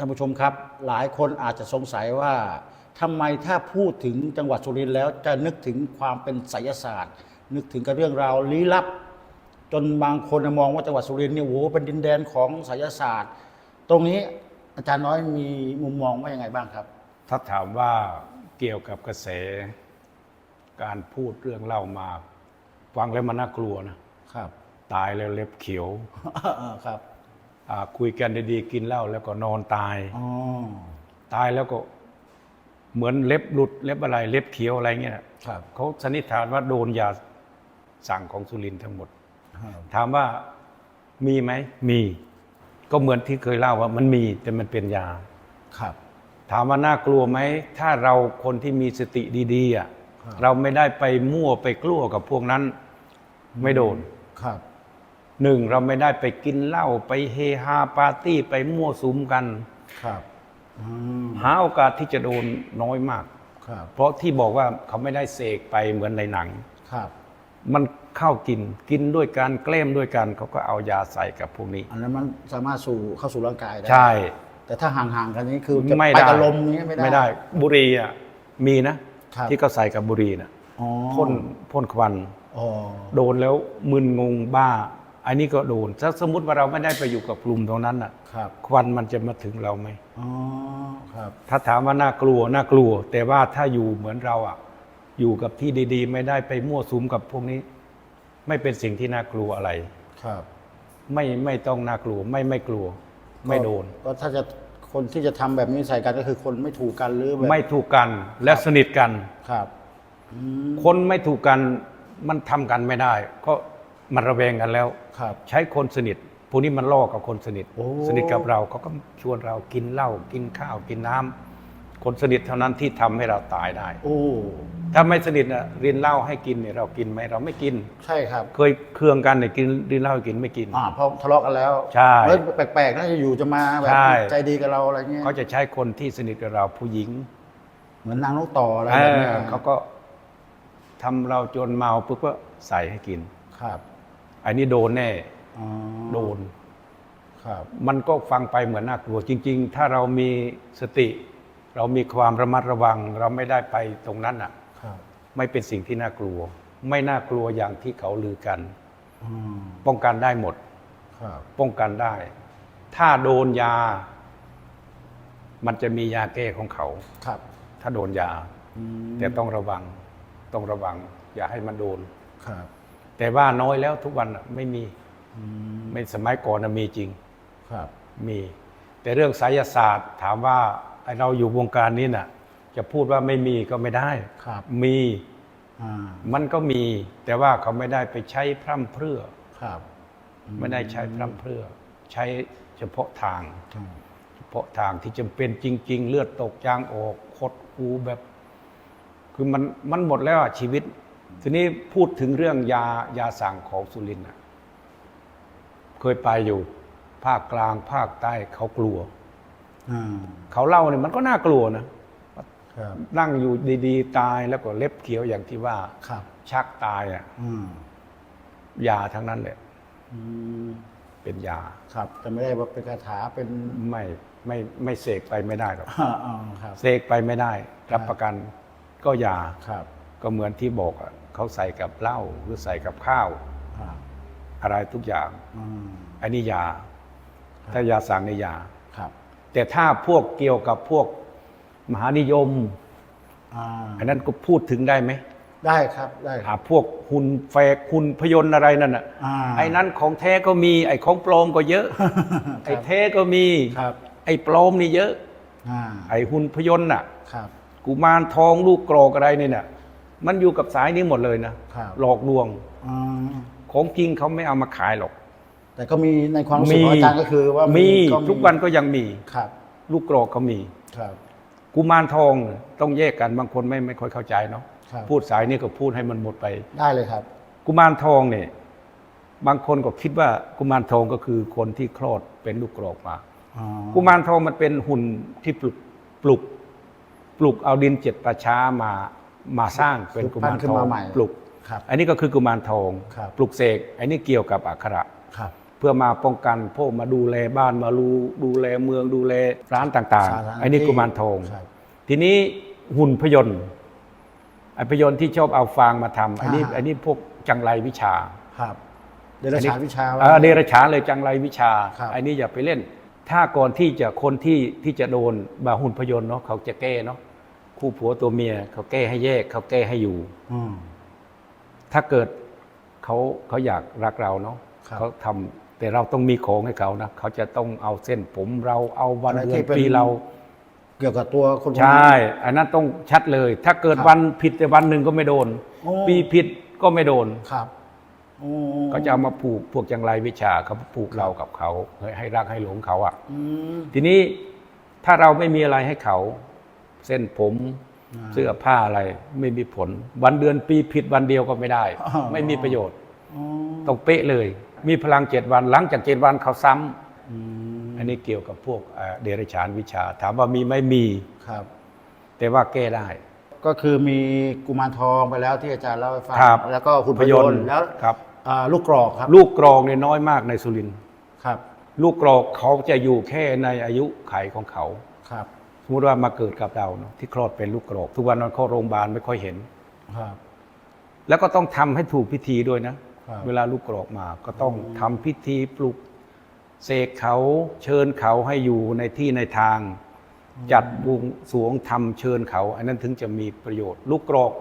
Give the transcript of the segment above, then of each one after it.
ท่านผู้ชมครับ หลายคนอาจจะสงสัยว่าทำไมถ้าพูดถึงจังหวัดสุรินทร์แล้วจะนึกถึงความเป็นไสยศาสตร์ นึกถึงกับเรื่องราวลี้ลับ จนบางคนมองว่าจังหวัดสุรินทร์เนี่ยโอ้โหเป็นดินแดนของไสยศาสตร์ ตรงนี้อาจารย์น้อยมีมุมมองว่ายังไงบ้างครับ ถ้าถามว่าเกี่ยวกับกระแส การพูดเรื่องเล่ามา ฟังแล้วมันน่ากลัวนะครับ ตายแล้วเล็บเขียว ครับอ่า คุยกันดีๆกินเหล้าแล้วก็นอนตายอ๋อตายแล้วก็เหมือนเล็บหลุดเล็บอะไรเล็บเขียวอะไรเงี้ยครับเขาสันนิษฐานว่าโดนยาสั่งของสุรินทร์ทั้งหมดครับถามว่ามีไหมมี ก็เหมือนที่เคยเล่าว่ามันมีแต่มันเป็นยาครับ ถามว่าน่ากลัวไหมถ้าเราคนที่มีสติดีๆอะครับเราไม่ได้ไปมั่วไปกลัวกับพวกนั้น ไม่โดนครับ หนึ่งเราไม่ได้ไปกินเหล้าไปเฮฮาปาร์ตี้ไปมั่วสุมกัน ครับอืมหาโอกาสที่จะโดนน้อยมาก ครับ เพราะที่บอกว่าเขาไม่ได้เสกไปเหมือนในหนัง ครับ มันเข้ากินกินด้วยการแกล้มด้วยกันเขาก็เอายาใส่กับพวกนี้ อันนั้นมันสามารถสู่เข้าสู่ร่างกายได้ใช่ แต่ถ้าห่างๆกันนี้คือจะไม่ไปได้กับลมนี้ไม่ได้ ไม่ได้ บุหรีอะมีนะ ครับ ที่เขาใส่กับบุหรีนะอ๋อพ่นพ่นควัน อ๋อโดนแล้วมึนงงบ้า อันนี้ก็โดนถ้าสมมติว่าเราไม่ได้ไปอยู่กับกลุ่มตรงนั้นน่ะครับควันมันจะมาถึงเราไหมอ๋อครับถ้าถามว่าน่ากลัวน่ากลัว แต่ว่าถ้าอยู่เหมือนเราอะ อยู่กับที่ดีๆ ไม่ได้ไปมั่วสุมกับพวกนี้ ไม่เป็นสิ่งที่น่ากลัวอะไรครับ ไม่ไม่ต้องน่ากลัวไม่ไม่กลัว ไม่โดน ก็ถ้าจะคนที่จะทำแบบนี้ใส่กันก็คือคนไม่ถูกกันหรือแบบไม่ถูกกันและสนิทกันครับอืมคนไม่ถูกกันมันทำกันไม่ได้ ก็ มันระแวงกันแล้ว ครับ ใช้คนสนิทพวกนี้มันล่อกับคนสนิท โอ้ สนิทกับเราเขาก็ชวนเรากินเหล้ากินข้าวกินน้ำคนสนิทเท่านั้นที่ทำให้เราตายได้ โอ้ ถ้าไม่สนิทนะรินเหล้าให้กินเนี่ยเรากินไหมเราไม่กิน ใช่ครับ เคยเคืองกันเนี่ยกินรินเหล้าให้กินไม่กิน อ่าเพราะทะเลาะกันแล้วใช่แล้วแปลกๆน่าจะอยู่จะมาแบบใช่ ใจดีกับเราอะไรเงี้ยเขาจะใช้คนที่สนิทกับเราผู้หญิง เหมือนนางนกต่ออะไรเอแบบอเนี้ยเขาก็ทำเราจนเมาปุ๊บก็ใส่ให้กิน ครับ อันนี้โดนแน่อ๋อโดน ครับมันก็ฟังไปเหมือนน่ากลัวจริง ๆ ถ้าเรามีสติ เรามีความระมัดระวัง เราไม่ได้ไปตรงนั้นอะ ครับไม่เป็นสิ่งที่น่ากลัว ไม่น่ากลัวอย่างที่เขาลือกัน อืมป้องกันได้หมด ครับป้องกันได้ ถ้าโดนยา มันจะมียาแก้ของเขา ครับถ้าโดนยา อืมแต่ต้องระวัง ต้องระวัง อย่าให้มันโดน ครับ แต่ว่าน้อยแล้วทุกวันน่ะไม่มีอืมไม่สมัยก่อนนะมีจริงครับ มี แต่เรื่องไสยศาสตร์ ถามว่าไอ้เราอยู่วงการนี้น่ะ จะพูดว่าไม่มีก็ไม่ได้ ครับ มีอ่า มันก็มี แต่ว่าเขาไม่ได้ไปใช้พร่ำเพรื่อ ครับไม่ได้ใช้พร่ำเพรื่อ ใช้เฉพาะทางอืมเฉพาะทางที่จำเป็นจริง ๆ เลือดตกยางออกคดคูแบบ คือมันมันหมดแล้วอะชีวิต ทีนี้พูดถึงเรื่องยายาสั่งของสุรินทร์น่ะเคยไปอยู่ ภาคกลางภาคใต้เขากลัวอ่าเขาเล่าเนี่ยมันก็น่ากลัวนะครับนั่งอยู่ดีๆ ตายแล้วก็เล็บเขียวอย่างที่ว่าครับชักตายอะอืมยาทั้งนั้นแหละอืมเป็นยาครับ แต่ไม่ได้ว่าเป็นคาถาเป็นไม่ไม่ไม่เสกไปไม่ได้หรอกอ่าอ่าครับเสกไปไม่ได้ รับประกันก็ยาครับ ก็เหมือนที่บอกอะ เขาใส่กับเหล้าหรือใส่กับข้าวครับอะไรทุกอย่าง อืมอันนี้ยา ถ้ายาสั่งในยา ครับแต่ถ้าพวกเกี่ยวกับพวกมหานิยม อ่าอันนั้นก็พูดถึงได้ไหมได้ครับได้คอ่ารับพวกหุ่นแฟกหุ่นพยนต์อะไรนั่นอะอ่าไอ้นั้นของแท้ก็มี ไอ้ของปลอมก็เยอะ ไอ้แท้ก็มี ครับไอ้ปลอมนี่เยอะ อ่าไอ้หุ่นพยนต์น่ะ ครับกุมารทองลูกกรอกอะไรนี่น่ะ มันอยู่กับสายนี้หมดเลยนะครับ หลอกลวงอ่าของจริงเขาไม่เอามาขายหรอก แต่ก็มีในความรู้สึกของอาจารย์ก็คือว่ามีก็ทุกวันก็ยังมี ครับลูกกรอกก็มี ครับ กุมารทองต้องแยกกันบางคนไม่ไม่ค่อยเข้าใจเนาะครับ พูดสายนี้ก็พูดให้มันหมดไป ได้เลยครับ กุมารทองเนี่ยบางคนก็คิดว่ากุมารทองก็คือคนที่คลอดเป็นลูกกรอกมา อ๋อกุมารทองมันเป็นหุ่นที่ปลุกปลุกปลุกเอาดินเจ็ดประช้ามา มาสร้างเป็นกุมารขึ้ทนองมาใหม่ปลุก ครับอันนี้ก็คือกุมารทองครับปลุกเสกอันนี้เกี่ยวกับอักขระ ครับ เพื่อมาป้องกันพวกมาดูแลบ้านมาดูดูแลเมืองดูแลร้านต่างสาธารณะๆไอ้นี่กุมารทอง ครับ ทีนี้หุ่นพยนต์ไอ้พยนต์ที่ชอบเอาฟางมาทำไอ้นี่อ่าไอ้นี่พวกจังไรวิชา ครับเดรัจฉานวิชาเออเดรัจฉานเลยจังไรวิชา ครับไอ้นี่อย่าไปเล่น ถ้าก่อนที่จะคนที่ที่จะโดนบาหุ่นพยนต์เนาะเขาจะแก้เนาะ คู่ผัวตัวเมียเขาแก้ให้แยกเขาแก้ให้อยู่ อืม ถ้าเกิดเขาเขาอยากรักเราเนาะครับ เขาทำแต่เราต้องมีของให้เขานะเขาจะต้องเอาเส้นผมเราเอาวันอะไรเดืที่อนเป็น ปีเรา เกี่ยวกับตัวคนพวกนี้ ใช่อันนั้นต้องชัดเลย ถ้าเกิดครับวันผิดแต่วันหนึ่งก็ไม่โดน โอ้ ปีผิดก็ไม่โดน ครับโอ้ก็จะเอามาผูกพวกจังไรวิชาเขาผูกเรากับเขาให้ให้รักให้หลงเขาอะ อืม ทีนี้ถ้าเราไม่มีอะไรให้เขา เส้นผมอ่าเสื้อผ้าอะไรไม่มีผล วันเดือนปีผิดวันเดียวก็ไม่ได้อ๋อไม่มีประโยชน์อ๋อต้องเป๊ะเลย มีพลังเจ็ดวันหลังจากเจ็ดวันเขาซ้ำอืมอันนี้เกี่ยวกับพวกเอ่อเดรัจฉานวิชา ถามว่ามีไหม่มีครับ แต่ว่าแก้ได้ ก็คือมีกุมารทองไปแล้วที่อาจารย์เล่าให้ฟังครับแล้วก็หุ่นพยนต์แล้วครับอ่าลูกกรอกครับ ลูกกรองเนี่ยน้อยมากในสุรินทร์ครับ ลูกกรอกเขาจะอยู่แค่ในอายุไขของเขาครับส มมติว่ามาเกิดกับเราเนาะที่คลอดเป็นลูกกรอกทุกวันนอนเข้าโรงพยาบาลไม่ค่อยเห็น ครับ แล้วก็ต้องทำให้ถูกพิธีด้วยนะ ครับ เวลาลูกกรอกมาก็ต้องทำพิธีปลุกเสกเขาเชิญเขาให้อยู่ในที่ในทาง จัดบวงสรวงทำเชิญเขา อันนั้นถึงจะมีประโยชน์ ลูกกรอก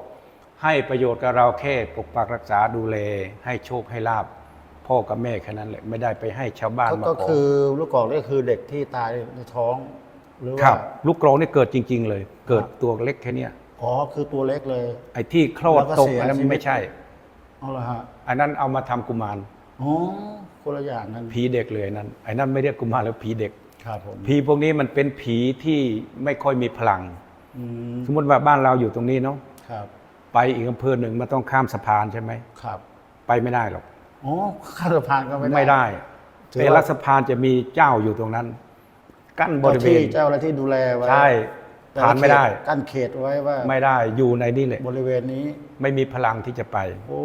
ให้ประโยชน์กับเราแค่ปกปักรักษาดูแลให้โชคให้ลาบพ่อกับแม่แค่นั้นแหละไม่ได้ไปให้ชาวบ้านก็มาก็ขอคือลูกกรอกนี่คือเด็กที่ตายในท้อง หรือครัว่าบลูกกรอกนี่เกิดจริง ๆ เลย เกิดตัวเล็กแค่เนี้ยอ๋อคือตัวเล็กเลย ไอ้ที่คลอดแล้วก็ตกเสียอันนั้นชีวิต ไม่ใช่ เอาละฮะอันนั้นเอามาทำกุมารอ๋อคนละอย่างกันผีเด็กเลยนั้นไอ้นั้นไม่เรียกกุมารแล้วผีเด็ก ครับผมผีพวกนี้มันเป็นผีที่ไม่ค่อยมีพลัง อืมสมมติว่าบ้านเราอยู่ตรงนี้เนาะครับไปอีกอำเภอหนึ่งมันต้องข้ามสะพานใช่ไหมครับไปไม่ได้หรอกอ๋อข้ามสะพานก็ไม่ได้ ไม่ได้ถือแต่ว่าละสะพานจะมีเจ้าอยู่ตรงนั้น กั้นบเจ้าริเวที่ณเจ้าอะไรที่ดูแลไว้ใช่แต่ละผ่านไม่ได้เขตกั้นเขตไว้ว่า ไม่ได้อยู่ในนี่แหละบริเวณนี้ไม่มีพลังที่จะไป โอ้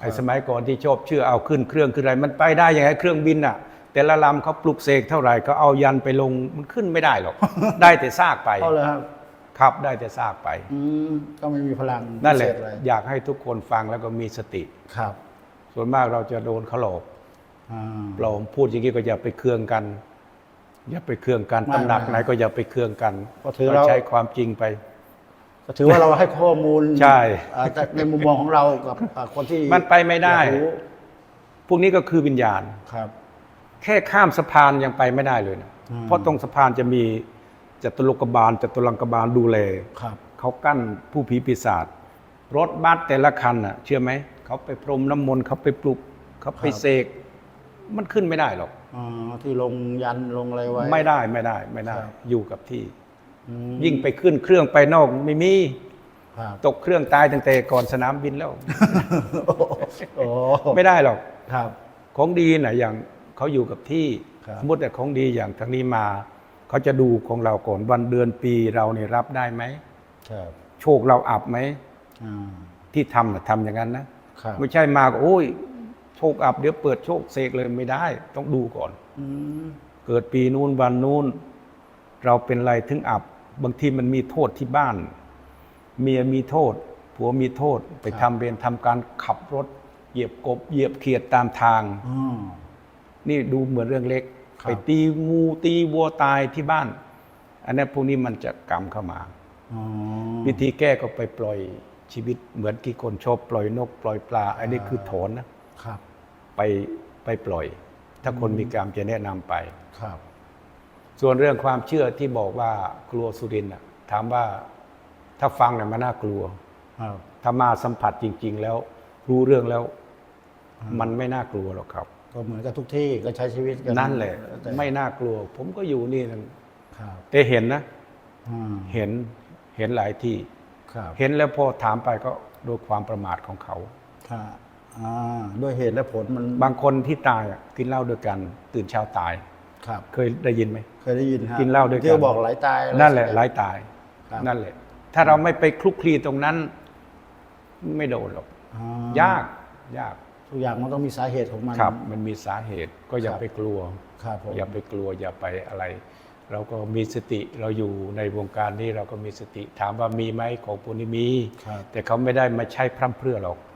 ไอ้สมัยก่อนที่ชอบเชื่อเอาขึ้นเครื่องขึ้นอะไร มันไปได้ยังไงเครื่องบินอะ แต่ละลำเขาปลุกเสกเท่าไหร่เขาเอายันไปลงมันขึ้นไม่ได้หรอกได้แต่ซากไปเอาเลยครับครับได้แต่ซากไปอืมก็ไม่มีพลังนั่นแหละพิเศษอไรอยากให้ทุกคนฟังแล้วก็มีสติครับ ส่วนมากเราจะโดนเขาหลอกอ่าปลอมพูดอย่างนี้ก็อย่าไปเครื่องกัน อย่าไปเครื่องกันไม่ตำหนักไม่ไหนก็อย่าไปเครื่องกันก็ถือเรา ใช้ความจริงไป ก็ถือว่าเราให้ข้อมูลใช่ อ่าจากในมุมมองของเรากับอ่าคนที่มันไปไม่ได้ อยากรู้พวกนี้ก็คือวิญญาณ ครับ แค่ข้ามสะพานยังไปไม่ได้เลยนะอืม เพราะตรงสะพานจะมีจตุโลกบาลจตุรังกบาลดูแลครับ เขากั้นผู้ผีปีศาจรถบัสแต่ละคันอะ เชื่อไหมเขาไปพรมน้ำมนต์เขาไปปลุกเขาไปเสกมันขึ้นไม่ได้หรอก อ๋อที่ลงยันลงอะไรไว้ ไม่ได้ไม่ได้ไม่ได้ ครับ อยู่กับที่ อืมยิ่งไปขึ้นเครื่องไปนอกไม่มีครับ ตกเครื่องตายตั้งแต่ก่อนสนามบินแล้ว โอ้ไม่ได้หรอก ครับ ของดีนะอย่างเขาอยู่กับที่ครับ สมมติแต่ของดีอย่างทางนี้มา เขาจะดูของเราก่อนวันเดือนปีเราเนี่ยรับได้ไหม ครับโชคเราอับไหม อ่าที่ทำนะทำอย่างนั้นนะครับ ไม่ใช่มาก็โอ้ย โชคอับเดี๋ยวเปิดโชคเสกเลยไม่ได้ ต้องดูก่อนอืมเกิดปีนู้นวันนู้น เราเป็นไรถึงอับ บางทีมันมีโทษที่บ้าน เมียมีโทษ ผัวมีโทษ ไปทำเวรทำการขับรถ เหยียบกบ เหยียบเขียดตามทางอ๋อนี่ดูเหมือนเรื่องเล็กครับไปตีงูตีวัวตายที่บ้าน อันนี้พวกนี้มันจะกรรมเข้ามาอ๋อวิธีแก้ก็ไปปล่อยชีวิตเหมือนที่คนชอบปล่อยนก ปล่อยปลา อันนี้คือถอนนะ ครับไปไปปล่อย ถ้าคนมีกรรมจะแนะนำไป ครับ ส่วนเรื่องความเชื่อที่บอกว่ากลัวสุรินทร์น่ะถามว่าถ้าฟังเนี่ยมันน่ากลัว ครับ ถ้ามาสัมผัสจริง ๆ แล้ว รู้เรื่องแล้วมันไม่น่ากลัวหรอกครับ ก็เหมือนกับทุกที่ก็ใช้ชีวิตกันนั่นแหละ แต่ไม่น่ากลัว ผมก็อยู่นี่นั่นครับแต่เห็นนะ อืมเห็นเห็นหลายที่ ครับเห็นแล้วพอถามไปก็โดยความประมาทของเขา ครับ อ่าด้วยเหตุและผลมันบางคนที่ตายอะกินเหล้าด้วยกัน ตื่นเช้าตาย ครับ เคยได้ยินไหม เคยได้ยินฮะกินเหล้าด้วยกัน ที่เขาบอกไหลตายอไรนั่นแหละสักหอย่ลางยตาย ครับ นั่นแหละ ถ้าเราไม่ไปคลุกคลีตรงนั้น ไม่โดนหรอก อ่ายาก ยาก ทุกอย่างมันต้องมีสาเหตุของมัน ครับ มันมีสาเหตุก็อย่าครับ ไปกลัว ครับผมอย่าไปกลัวอย่าไปอะไร เราก็มีสติเราอยู่ในวงการนี้เราก็มีสติถามว่ามีไหมของพวกนี้มี ครับ แต่เขาไม่ได้มาใช้พร่ำเพรื่อหรอกอืม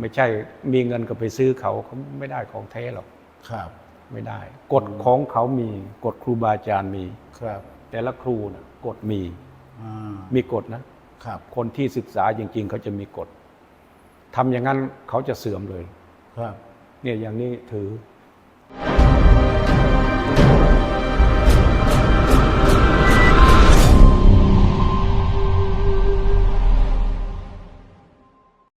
ไม่ใช่มีเงินก็ไปซื้อเขาเขาไม่ได้ของแท้หรอกครับ ไม่ได้ กฎของเขามี กฎครูบาอาจารย์มีครับ แต่ละครูนะกฎมีอ่ามีกฎนะครับ คนที่ศึกษาจริง ๆ เขาจะมีกฎทำอย่างนั้นเขาจะเสื่อมเลย ครับ เนี่ยอย่างนี้ถือ